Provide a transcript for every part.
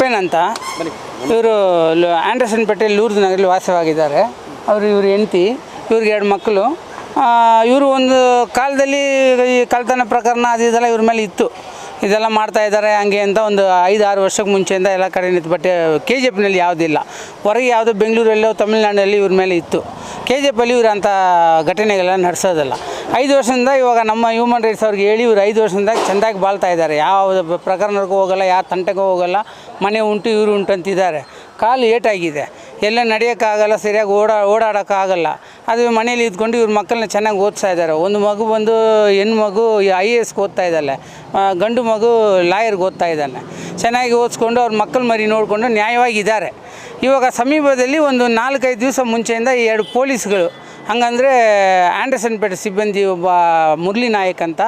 ಕಿರಣ್ ಅಂತ. ಇವರು ಆಂಡರ್ಸನ್ ಪೇಟೆ ಲೂರ್ದು ನಗರಲ್ಲಿ ವಾಸವಾಗಿದ್ದಾರೆ. ಅವರು ಇವರು ಹೆಂಡತಿ ಇವ್ರಿಗೆ ಎರಡು ಮಕ್ಕಳು. ಇವರು ಒಂದು ಕಾಲದಲ್ಲಿ ಈ ಕಳ್ತನ ಪ್ರಕರಣ ಅದು ಇದೆಲ್ಲ ಇವ್ರ ಮೇಲೆ ಇತ್ತು. ಇದೆಲ್ಲ ಮಾಡ್ತಾ ಇದ್ದಾರೆ ಹಂಗೆ ಅಂತ ಒಂದು ಐದು ಆರು ವರ್ಷಕ್ಕೆ ಮುಂಚೆಯಿಂದ ಎಲ್ಲ ಕಡೆ ನಿಂತು ಬಟ್ ಕೆ ಜಿ ಎಫ್ನಲ್ಲಿ ಯಾವುದಿಲ್ಲ ಹೊರಗೆ ಯಾವುದೋ ಬೆಂಗಳೂರಲ್ಲೋ ತಮಿಳ್ನಾಡಲ್ಲಿ ಇವ್ರ ಮೇಲೆ ಇತ್ತು. ಕೆ ಜಿ ಎಫಲ್ಲಿ ಇವ್ರು ಅಂಥ ಘಟನೆಗಳೆಲ್ಲ ನಡೆಸೋದಲ್ಲ. ಐದು ವರ್ಷದಿಂದ ಇವಾಗ ನಮ್ಮ ಹ್ಯೂಮನ್ ರೈಟ್ಸ್ ಅವ್ರಿಗೆ ಹೇಳಿ ಇವ್ರು ಐದು ವರ್ಷದಿಂದ ಚೆಂದಾಗಿ ಬಾಳ್ತಾ ಇದ್ದಾರೆ. ಯಾವ ಪ್ರಕರಣಕ್ಕೂ ಹೋಗಲ್ಲ, ಯಾವ ತಂಟೆಗೂ ಹೋಗಲ್ಲ, ಮನೆ ಉಂಟು, ಇವರು ಉಂಟು ಅಂತಿದ್ದಾರೆ. ಕಾಲು ಏಟಾಗಿದೆ. ಎಲ್ಲ ನಡೆಯೋಕ್ಕಾಗಲ್ಲ, ಸರಿಯಾಗಿ ಓಡಾ, ಓಡಾಡೋಕ್ಕಾಗಲ್ಲ. ಅದು ಮನೇಲಿ ಇದ್ಕೊಂಡು ಇವ್ರ ಮಕ್ಕಳನ್ನ ಚೆನ್ನಾಗಿ ಓದಿಸ್ತಾ ಇದ್ದಾರೆ. ಒಂದು ಮಗು ಬಂದು ಹೆಣ್ಣು ಮಗು ಐ ಎ ಎಸ್ಗೆ ಓದ್ತಾ ಇದ್ದಾಳೆ. ಗಂಡು ಮಗು ಲಾಯರ್ಗೆ ಓದ್ತಾ ಇದ್ದಾನೆ. ಚೆನ್ನಾಗಿ ಓದಿಸ್ಕೊಂಡು ಅವ್ರ ಮಕ್ಕಳು ಮರಿ ನೋಡಿಕೊಂಡು ನ್ಯಾಯವಾಗಿದ್ದಾರೆ ಇವಾಗ ಸಮೀಪದಲ್ಲಿ ಒಂದು ನಾಲ್ಕೈದು ದಿವಸ ಮುಂಚೆಯಿಂದ ಎರಡು ಪೊಲೀಸ್ಗಳು ಹಂಗಂದರೆ ಆಂಡರ್ಸನ್ ಪೇಟೆ ಸಿಬ್ಬಂದಿ ಒಬ್ಬ ಮುರಳಿ ನಾಯಕ್ ಅಂತ.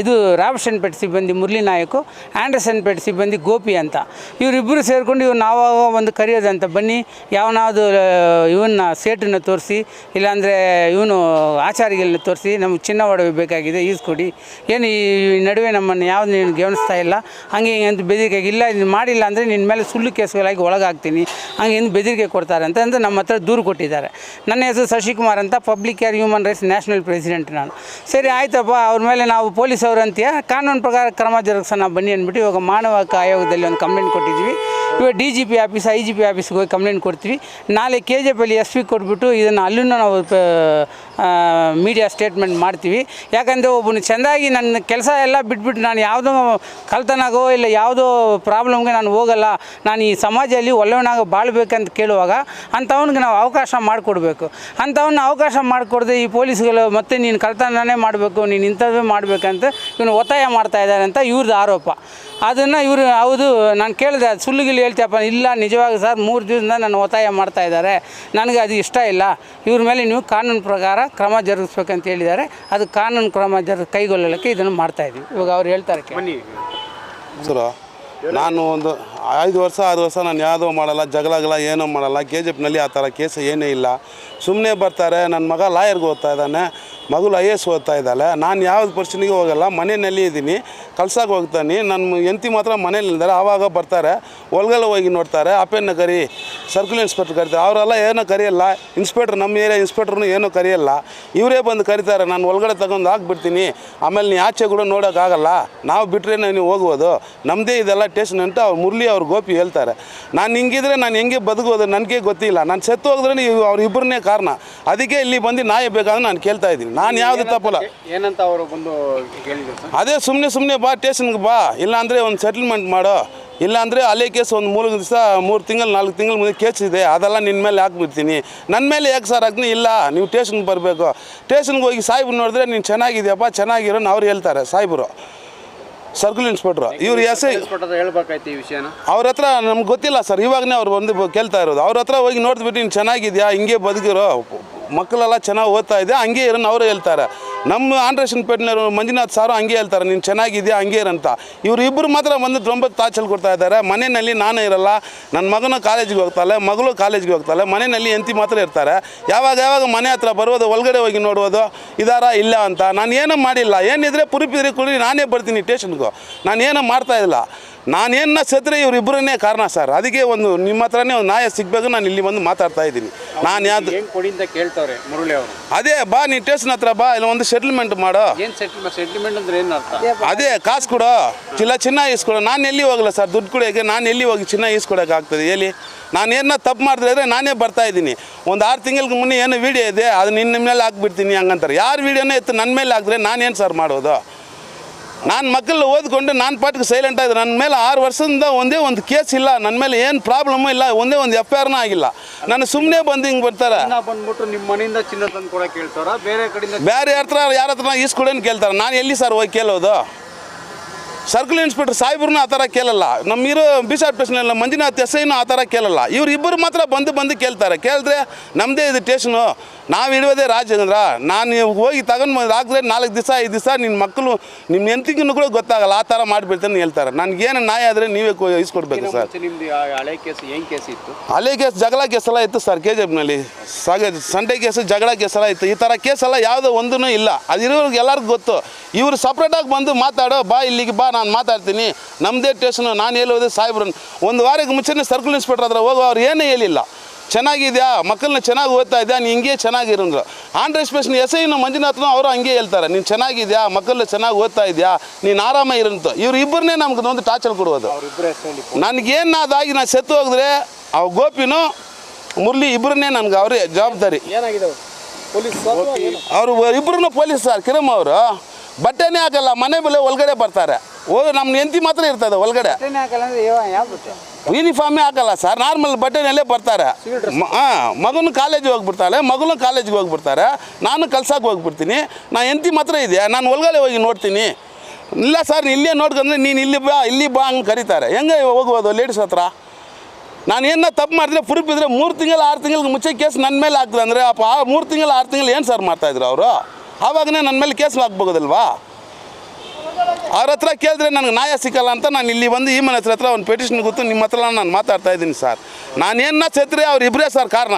ಇದು ರಾಮಶನ್ ಪೇಟೆ ಸಿಬ್ಬಂದಿ ಮುರಳಿ ನಾಯಕು, ಆಂಡರ್ಸನ್ ಪೇಟೆ ಸಿಬ್ಬಂದಿ ಗೋಪಿ ಅಂತ. ಇವರಿಬ್ಬರು ಸೇರಿಕೊಂಡು ಇವ್ರು ನಾವಾಗ ಒಂದು ಕರೆಯೋದಂತ ಬನ್ನಿ, ಯಾವನಾದ್ರು ಇವನ್ನ ಸೇಟನ್ನು ತೋರಿಸಿ, ಇಲ್ಲಾಂದರೆ ಇವನು ಆಚಾರಿಗಳನ್ನ ತೋರಿಸಿ, ನಮಗೆ ಚಿನ್ನ ಒಡವೆ ಬೇಕಾಗಿದೆ ಈಸ್ಕೊಡಿ ಏನು ಈ ನಡುವೆ ನಮ್ಮನ್ನು ಯಾವ್ದು ನೀನು ಗಮನಿಸ್ತಾ ಇಲ್ಲ? ಹಂಗೆ ಹಿಂಗೆ ಅಂತ ಬೆದರಿಕೆ ಇಲ್ಲ, ಇದು ಮಾಡಿಲ್ಲ ಅಂದರೆ ನಿನ್ನ ಮೇಲೆ ಸುಳ್ಳು ಕೇಸುಗಳಾಗಿ ಒಳಗಾಗ್ತೀನಿ. ಹಂಗೆ ಹಿಂದೆ ಬೆದರಿಕೆ ಕೊಡ್ತಾರೆ ಅಂತ ನಮ್ಮ ಹತ್ರ ದೂರು ಕೊಟ್ಟಿದ್ದಾರೆ. ನನ್ನ ಹೆಸರು ಶಶಿಕುಮಾರ್ ಅಂತ public care human rights national president ನಾನು. ಸರಿ, ಆಯ್ತಪ್ಪ, ಅವ್ರ ಮೇಲೆ ನಾವು ಪೊಲೀಸ್ ಅಂತೀಯ? ಕಾನೂನು ಪ್ರಕಾರ ಕ್ರಮ ಜರುಗಿಸೋಣ, ಬನ್ನಿ ಅಂದ್ಬಿಟ್ಟು ಇವಾಗ ಮಾನವ ಹಕ್ಕು ಆಯೋಗದಲ್ಲಿ ಒಂದು ಕಂಪ್ಲೇಂಟ್ ಕೊಟ್ಟಿದ್ವಿ ಇವಾಗ D G P office, I G P ಆಫೀಸ್ಗೆ ಹೋಗಿ ಕಂಪ್ಲೇಂಟ್ ಕೊಡ್ತೀವಿ. ನಾಳೆ ಕೆ ಜಿ ಅಲ್ಲಿ ಎಸ್ ಪಿ ಕೊಟ್ಬಿಟ್ಟು ಇದನ್ನು ಅಲ್ಲೂ ನಾವು ಮೀಡಿಯಾ ಸ್ಟೇಟ್ಮೆಂಟ್ ಮಾಡ್ತೀವಿ. ಯಾಕಂದರೆ ಒಬ್ಬನು ಚೆಂದಾಗಿ ನನ್ನ ಕೆಲಸ ಎಲ್ಲ ಬಿಟ್ಬಿಟ್ಟು ನಾನು ಯಾವುದೋ ಕಳ್ತನಾಗೋ ಇಲ್ಲ ಯಾವುದೋ ಪ್ರಾಬ್ಲಮ್ಗೆ ನಾನು ಹೋಗಲ್ಲ, ನಾನು ಈ ಸಮಾಜದಲ್ಲಿ ಒಳ್ಳೆಯವನಾಗ ಬಾಳ್ಬೇಕಂತ ಕೇಳುವಾಗ ಅಂಥವನಿಗೆ ನಾವು ಅವಕಾಶ ಮಾಡಿಕೊಡ್ಬೇಕು. ಅಂಥವನ್ನ ಅವಕಾಶ ಮಾಡಿಕೊಡ್ದೆ ಈ ಪೊಲೀಸ್ಗಳು ಮತ್ತೆ ನೀನು ಕಳ್ತನನೇ ಮಾಡಬೇಕು, ನೀನು ಇಂಥದ್ದೇ ಮಾಡಬೇಕಂತ ಇವನು ಒತ್ತಾಯ ಮಾಡ್ತಾ ಇದ್ದಾರೆ ಅಂತ ಇವ್ರದ್ದು ಆರೋಪ. ಅದನ್ನು ಇವರು, ಹೌದು, ನಾನು ಕೇಳಿದೆ, ಅದು ಸುಳ್ಳುಗಿಲ್ಲಿ ಹೇಳ್ತೀಯಪ್ಪ ಇಲ್ಲ ನಿಜವಾಗಿ ಸರ್ ಮೂರು ದಿವಸದಿಂದ ನಾನು ಒತ್ತಾಯ ಮಾಡ್ತಾ ಇದ್ದಾರೆ. ನನಗೆ ಅದು ಇಷ್ಟ ಇಲ್ಲ. ಇವ್ರ ಮೇಲೆ ನೀವು ಕಾನೂನು ಪ್ರಕಾರ ಕ್ರಮ ಜರುಗಿಸ್ಬೇಕಂತ ಹೇಳಿದ್ದಾರೆ. ಅದು ಕಾನೂನು ಕ್ರಮ ಜರು ಕೈಗೊಳ್ಳಲಿಕ್ಕೆ ಇದನ್ನು ಮಾಡ್ತಾ ಇದ್ದೀವಿ. ಇವಾಗ ಅವ್ರು ಹೇಳ್ತಾರೆ. ಸರ್ ನಾನು ಒಂದು ಐದು ವರ್ಷ ಆರು ವರ್ಷ ನಾನು ಯಾವುದೋ ಮಾಡಲ್ಲ ಜಗಳಗಳ ಏನೂ ಮಾಡಲ್ಲ. ಕೆ ಜಿ ಎಫ್ನಲ್ಲಿ ಆ ಥರ ಕೇಸ್ ಏನೇ ಇಲ್ಲ. ಸುಮ್ಮನೆ ಬರ್ತಾರೆ. ನನ್ನ ಮಗ ಲಾಯರ್ಗೆ ಓದ್ತಾ ಇದ್ದಾನೆ. ಮಗಳು ಐ ಎ ಎಸ್ ಓದ್ತಾ ಇದ್ದಾಳೆ. ನಾನು ಯಾವ್ದು ಪರ್ಸನಿಗೆ ಹೋಗಲ್ಲ, ಮನೆಯಲ್ಲಿ ಇದ್ದೀನಿ. ಕಲ್ಸಕ್ಕೆ ಹೋಗ್ತಾನೆ. ನನ್ನ ಹೆಂಡತಿ ಮಾತ್ರ ಮನೇಲಿ ಆವಾಗ ಬರ್ತಾರೆ. ಒಳಗಡೆ ಹೋಗಿ ನೋಡ್ತಾರೆ. ಅಪ್ಪನ ಕರಿ ಸರ್ಕಲ್ ಇನ್ಸ್ಪೆಕ್ಟರ್ ಕರಿತಾರೆ. ಅವರೆಲ್ಲ ಏನೋ ಕರೆಯಲ್ಲ. ಇನ್ಸ್ಪೆಕ್ಟ್ರ್ ನಮ್ಮ ಏರಿಯಾ ಇನ್ಸ್ಪೆಕ್ಟ್ರನ್ನು ಏನೂ ಕರೆಯಲ್ಲ. ಇವರೇ ಬಂದು ಕರೀತಾರೆ. ನಾನು ಒಳಗಡೆ ತಗೊಂಡು ಹಾಕ್ಬಿಡ್ತೀನಿ. ಆಮೇಲೆ ನೀ ಆಚೆ ಕೂಡ ನೋಡೋಕ್ಕಾಗಲ್ಲ. ನಾವು ಬಿಟ್ಟರೆ ನೀವು ಹೋಗ್ಬೋದು. ನಮ್ಮದೇ ಇದೆಲ್ಲ ಟೇಷನ್ ಅಂತ ಅವ್ರು ಮುರಳಿ ಅವ್ರ ಗೋಪಿ ಹೇಳ್ತಾರೆ. ನಾನು ಹಿಂಗಿದ್ರೆ ನಾನು ಹೆಂಗೆ ಬದುಕೋದು ನನಗೆ ಗೊತ್ತಿಲ್ಲ. ನಾನು ಸೆತ್ತು ಹೋಗಿದ್ರೆ ನೀವು ಅವ್ರಿಬ್ಬರನ್ನೇ ಕಾರಣ. ಅದಕ್ಕೆ ಇಲ್ಲಿ ಬಂದು ನಾಯಿ ಬೇಕಾದ್ರೆ ನಾನು ಕೇಳ್ತಾ ಇದ್ದೀನಿ. ನಾನು ಯಾವುದು ತಪ್ಪಲ್ಲ. ಏನಂತ ಅವರು ಬಂದು ಅದೇ ಸುಮ್ಮನೆ ಸುಮ್ಮನೆ ಬಾ ಟೇಷನ್ಗೆ ಬಾ. ಇಲ್ಲಾಂದರೆ ಒಂದು ಸೆಟಲ್ಮೆಂಟ್ ಮಾಡು. ಇಲ್ಲಾಂದರೆ ಅಲ್ಲಿ ಕೇಸ್ ಒಂದು ಮೂರು ದಿವಸ ಮೂರು ತಿಂಗಳು ನಾಲ್ಕು ತಿಂಗಳ ಮುಂದೆ ಕೇಸ್ ಇದೆ. ಅದೆಲ್ಲ ನಿನ್ನ ಮೇಲೆ ಹಾಕ್ಬಿಡ್ತೀನಿ. ನನ್ನ ಮೇಲೆ ಯಾಕೆ ಸರ್ ಹಾಕ್ತೀನಿ ಇಲ್ಲ ನೀವು ಟೇಷನ್ಗೆ ಬರಬೇಕು. ಟೇಷನ್ಗೆ ಹೋಗಿ ಸಾಹೇಬ್ರು ನೋಡಿದ್ರೆ ನೀನು ಚೆನ್ನಾಗಿದೆಯಪ್ಪ ಚೆನ್ನಾಗಿರೋ ಅವ್ರು ಹೇಳ್ತಾರೆ ಸಾಹೇಬರು. ಸರ್ಕಲ್ ಇನ್ಸ್ಪೆಕ್ಟ್ರು ಇವ್ರು ಎಸ್ ಐ ಹೇಳ್ಬೇಕಾಯ್ತು ಈ ವಿಷಯನ? ಅವ್ರ ಹತ್ರ ನಮ್ಗೆ ಗೊತ್ತಿಲ್ಲ ಸರ್. ಇವಾಗನೇ ಅವ್ರು ಬಂದು ಕೇಳ್ತಾ ಇರೋದು. ಅವ್ರ ಹತ್ರ ಹೋಗಿ ನೋಡಿದ್ಬಿಟ್ಟು ನೀನು ಚೆನ್ನಾಗಿದೆಯಾ ಹಿಂಗೆ ಬದುಕಿರೋ? ಮಕ್ಕಳೆಲ್ಲ ಚೆನ್ನಾಗಿ ಓದ್ತಾ ಇದೆ, ಹಂಗೆ ಇರೋನು ಅವರು ಹೇಳ್ತಾರೆ. ನಮ್ಮ ಆಂಡ್ರೇಷನ್ ಪೇಟ್ನವರು ಮಂಜುನಾಥ್ ಸಾರು ಹಂಗೆ ಹೇಳ್ತಾರೆ, ನೀನು ಚೆನ್ನಾಗಿದೆಯಾ, ಹಂಗೆ ಇರಂತ ಇವರು ಇಬ್ಬರು ಮಾತ್ರ ಒಂದು ತೊಂಬತ್ತು ತಾಚಲ್ ಕೊಡ್ತಾ ಇದ್ದಾರೆ. ಮನೆಯಲ್ಲಿ ನಾನೇ ಇರಲ್ಲ ನನ್ನ ಮಗನ ಕಾಲೇಜಿಗೆ ಹೋಗ್ತಾಳೆ, ಮಗಳು ಕಾಲೇಜಿಗೆ ಹೋಗ್ತಾಳೆ, ಮನೆಯಲ್ಲಿ ಎಂತಿ ಮಾತ್ರ ಇರ್ತಾರೆ. ಯಾವಾಗ ಯಾವಾಗ ಮನೆ ಹತ್ರ ಬರೋದು, ಒಳಗಡೆ ಹೋಗಿ ನೋಡೋದು ಇದಾರ ಇಲ್ಲ ಅಂತ. ನಾನು ಏನೂ ಮಾಡಿಲ್ಲ. ಏನಿದ್ರೆ ಪುರುಪಿದ್ರೆ ಕುಡಿ ನಾನೇ ಬರ್ತೀನಿ ಟೇಷನ್ಗೂ ನಾನು ಏನೂ ಮಾಡ್ತಾ ಇಲ್ಲ. ನಾನೇನ ಸತ್ರೆ ಇವರಿಬ್ಬರನ್ನೇ ಕಾರಣ ಸರ್. ಅದಕ್ಕೆ ಒಂದು ನಿಮ್ಮ ಹತ್ರನೇ ಒಂದು ನ್ಯಾಯ ಸಿಗಬೇಕು ನಾನು ಇಲ್ಲಿ ಬಂದು ಮಾತಾಡ್ತಾ ಇದ್ದೀನಿ. ನಾನು ಯಾವ್ದು ಅಂತ ಕೇಳ್ತಾರೆ ಮುರುಳಿ ಅವರು? ಅದೇ ಬಾ ನೀ ಟೇಷನ್ ಹತ್ರ ಬಾ ಇಲ್ಲ ಒಂದು ಸೆಟಲ್ಮೆಂಟ್ ಮಾಡೋ. ಏನು ಸೆಟ್ಲ್ಮೆಂಟ್ ಸೆಟ್ಲ್ಮೆಂಟ್ ಅಂದ್ರೆ ಏನು ಅರ್ಥ? ಅದೇ ಕಾಸು ಕೊಡು. ಚಿಲ್ಲ ಚಿನ್ನ ಈಸ್ಕೊಡು. ನಾನು ಎಲ್ಲಿ ಹೋಗಲ್ಲ ಸರ್ ದುಡ್ಡು ಕೊಡೋಕ್ಕೆ ನಾನು ಎಲ್ಲಿ ಹೋಗಿ ಚಿನ್ನ ಇಸ್ಕೊಡೋಕೆ ಆಗ್ತದೆ? ಎಲ್ಲಿ ನಾನು ಏನೋ ತಪ್ಪು ಮಾಡಿದ್ರೆ ನಾನೇ ಬರ್ತಾ ಇದ್ದೀನಿ. ಒಂದು ಆರು ತಿಂಗಳಿಗೆ ಮುನ್ನೆ ಏನೋ ವೀಡಿಯೋ ಇದೆ ಅದು ನಿನ್ನ ಮೇಲೆ ಹಾಕ್ಬಿಡ್ತೀನಿ ಹಂಗಂತಾರೆ. ಯಾರು ವೀಡಿಯೋನೇ ಇತ್ತು ನನ್ನ ಮೇಲೆ ಹಾಕಿದ್ರೆ ನಾನೇನು ಸರ್ ಮಾಡೋದು? ನಾನು ಮಕ್ಕಳು ಓದ್ಕೊಂಡು ನಾನು ಪಾಟಿಗೆ ಸೈಲೆಂಟ್ ಆಗಿದೆ ನನ್ನ ಮೇಲೆ ಆರು ವರ್ಷದಿಂದ ಒಂದೇ ಒಂದು ಕೇಸ್ ಇಲ್ಲ ನನ್ನ ಮೇಲೆ ಏನು ಪ್ರಾಬ್ಲಮ್ಮು ಇಲ್ಲ ಒಂದೇ ಒಂದು ಎಫ್ ಐ ಆರ್ನ ಆಗಿಲ್ಲ. ನಾನು ಸುಮ್ಮನೆ ಬಂದು ಹಿಂಗೆ ಬರ್ತಾರೆ. ಬಂದ್ಬಿಟ್ಟು ನಿಮ್ಮ ಮನೆಯಿಂದ ಚಿನ್ನ ತಂದು ಕೂಡ ಕೇಳ್ತಾರ ಬೇರೆ ಕಡೆಯಿಂದ ಬೇರೆ ಹತ್ರ ಯಾರ ಹತ್ರ ಈಸ್ಕೊಡೇನು ಕೇಳ್ತಾರೆ. ನಾನು ಎಲ್ಲಿ ಸರ್ ಹೋಗಿ ಕೇಳೋದು? ಸರ್ಕಲ್ ಇನ್ಸ್ಪೆಕ್ಟರ್ ಸಾಹೇಬ್ರನ್ನ ಆ ಥರ ಕೇಳಲ್ಲ. ನಮ್ಮ ಇರೋ ಬಿಸಾಟ್ ಸ್ಟೇಷನಲ್ಲಿ ಮಂಜುನಾಥ್ ಎಸ್ ಐನು ಆ ಥರ ಕೇಳಲ್ಲ. ಇವ್ರು ಇಬ್ಬರು ಮಾತ್ರ ಬಂದು ಬಂದು ಕೇಳ್ತಾರೆ. ಕೇಳಿದ್ರೆ ನಮ್ಮದೇ ಇದು ಸ್ಟೇಷನು. ನಾವು ಇಡುವುದೇ ರಾಜೇಂದ್ರ ನಾನು ಹೋಗಿ ತಗೊಂಡು ಬಂದು ಹಾಕಿದ್ರೆ ನಾಲ್ಕು ದಿವಸ ಐದು ದಿವಸ ನಿನ್ನ ಮಕ್ಕಳು ನಿಮ್ಮ ಹೆಂತಿಗೂ ಕೂಡ ಗೊತ್ತಾಗಲ್ಲ. ಆ ಥರ ಮಾಡಿಬಿಡ್ತೇನೆ ಹೇಳ್ತಾರೆ. ನನಗೇನು ನಾಯಿ ಆದರೆ ನೀವೇ ಇಸ್ಕೊಡ್ಬೇಕು ಸರ್. ಹಳೆ ಕೇಸ್ ಏನ್ ಕೇಸ್ ಇತ್ತು? ಹಳೆ ಕೇಸ್ ಜಗಳ ಕೇಸೆಲ್ಲ ಇತ್ತು ಸರ್ ಕೆ ಜಿ ಎಫ್ನಲ್ಲಿ ಸಾಗ ಸಂಡೆ ಕೇಸ್ ಜಗಳ ಕೇಸೆಲ್ಲ ಇತ್ತು. ಈ ಥರ ಕೇಸೆಲ್ಲ ಯಾವುದೋ ಒಂದೂ ಇಲ್ಲ. ಅದಿರೋರ್ಗೆ ಎಲ್ಲರಿಗೂ ಗೊತ್ತು. ಇವರು ಸಪ್ರೇಟಾಗಿ ಬಂದು ಮಾತಾಡೋ ಬಾ ಇಲ್ಲಿಗೆ ಬಾ ನಾನು ಮಾತಾಡ್ತೀನಿ ನಮ್ಮದೇ ಟೇಷನು ನಾನು ಹೇಳೋದು ಸಾಹೇಬ್ರನ್ನ ಒಂದು ವಾರಕ್ಕೆ ಮುಂಚೆನೇ ಸರ್ಕಲ್ ಇನ್ಸ್ಪೆಕ್ಟರ್ ಹತ್ರ ಹೋಗೋ ಅವ್ರು ಏನೂ ಹೇಳಿಲ್ಲ. ಚೆನ್ನಾಗಿದ್ಯಾ? ಮಕ್ಕಳನ್ನ ಚೆನ್ನಾಗಿ ಓದ್ತಾ ಇದ್ಯಾ? ನೀನು ಹಿಂಗೆ ಚೆನ್ನಾಗಿರಂದ್ರು ಆಂಡ್ರೆ ಸ್ಪೆಷನ್ ಎಸ್ ಐನು ಮಂಜುನಾಥನು ಅವರು ಹಂಗೆ ಹೇಳ್ತಾರೆ. ನೀನು ಚೆನ್ನಾಗಿದ್ಯಾ? ಮಕ್ಕಳನ್ನ ಚೆನ್ನಾಗಿ ಓದ್ತಾ ಇದೆಯಾ? ನೀನು ಆರಾಮ ಇರಂತ ಇವ್ರು ಇಬ್ಬರನ್ನೇ ನಮ್ಗೆ ಒಂದು ಟಾರ್ಚರ್ ಹೆಸರಲ್ಲಿ ನನಗೇನು ಅದಾಗಿ ನಾನು ಸೆತ್ತು ಹೋಗಿದ್ರೆ ಅವ ಗೋಪಿನು ಮುರಳಿ ಇಬ್ಬರನ್ನೇ ನನಗೆ ಅವರೇ ಜವಾಬ್ದಾರಿ. ಅವರು ಇಬ್ಬರೂ ಪೊಲೀಸ್ ಸರ್ ಕಿರಮ್ ಅವರು. ಬಟ್ಟೆನೇ ಹಾಕಲ್ಲ ಮನೆ ಮೇಲೆ ಒಳಗಡೆ ಬರ್ತಾರೆ. ಹೋಗಿ ನಮ್ಮ ಹೆಂಡತಿ ಮಾತ್ರ ಇರ್ತದೆ ಒಳಗಡೆ. ಯೂನಿಫಾರ್ಮೇ ಹಾಕಲ್ಲ ಸರ್ ನಾರ್ಮಲ್ ಬಟ್ಟೆನಲ್ಲೇ ಬರ್ತಾರೆ. ಹಾಂ ಮಗನು ಕಾಲೇಜಿಗೆ ಹೋಗ್ಬಿಡ್ತಾಳೆ ಮಗನು ಕಾಲೇಜಿಗೆ ಹೋಗ್ಬಿಡ್ತಾರೆ. ನಾನು ಕಲ್ಸಕ್ಕೆ ಹೋಗ್ಬಿಡ್ತೀನಿ. ನಾ ಹೆಂಡತಿ ಮಾತ್ರ ಇದೆ. ನಾನು ಒಳಗಡೆ ಹೋಗಿ ನೋಡ್ತೀನಿ. ಇಲ್ಲ ಸರ್ ಇಲ್ಲೇ ನೋಡ್ಕೊಂಡ್ರೆ ನೀನು ಇಲ್ಲಿ ಬಾ ಇಲ್ಲಿ ಬಾ ಹಂಗೆ ಕರೀತಾರೆ. ಹೆಂಗೆ ಹೋಗ್ಬೋದು ಲೇಡೀಸ್ ಹತ್ರ? ನಾನು ಏನ ತಪ್ಪು ಮಾಡಿದ್ರೆ ಪ್ರೂಫ್ ಇದ್ರೆ ಮೂರು ತಿಂಗಳು ಆರು ತಿಂಗಳಿಗೆ ಮುಂಚೆ ಕೇಸ್ ನನ್ನ ಮೇಲೆ ಆಗ್ತದೆ ಅಂದರೆ ಅಪ್ಪ ಆ ಮೂರು ತಿಂಗಳು ಆರು ತಿಂಗಳು ಏನು ಸರ್ ಮಾಡ್ತಾಯಿದ್ರು ಅವರು? ಆವಾಗನೇ ನನ್ನ ಮೇಲೆ ಕೇಸ್ ಹಾಕ್ಬೋದಲ್ವಾ ಅವ್ರ ಹತ್ರ ಕೇಳಿದ್ರೆ ನನಗೆ ನ್ಯಾಯ ಸಿಕ್ಕಲ್ಲ ಅಂತ ನಾನು ಇಲ್ಲಿ ಬಂದು ಈ ಮನೆ ಹತ್ರ ಹತ್ರ ಒಂದು ಪೆಟಿಷನ್ ಗೊತ್ತು ನಿಮ್ಮ ಹತ್ರ ನಾನು ಮಾತಾಡ್ತಾ ಇದ್ದೀನಿ ಸರ್. ನಾನೇನ ಅವ್ರು ಇಬ್ಬರೇ ಸರ್ ಕಾರಣ.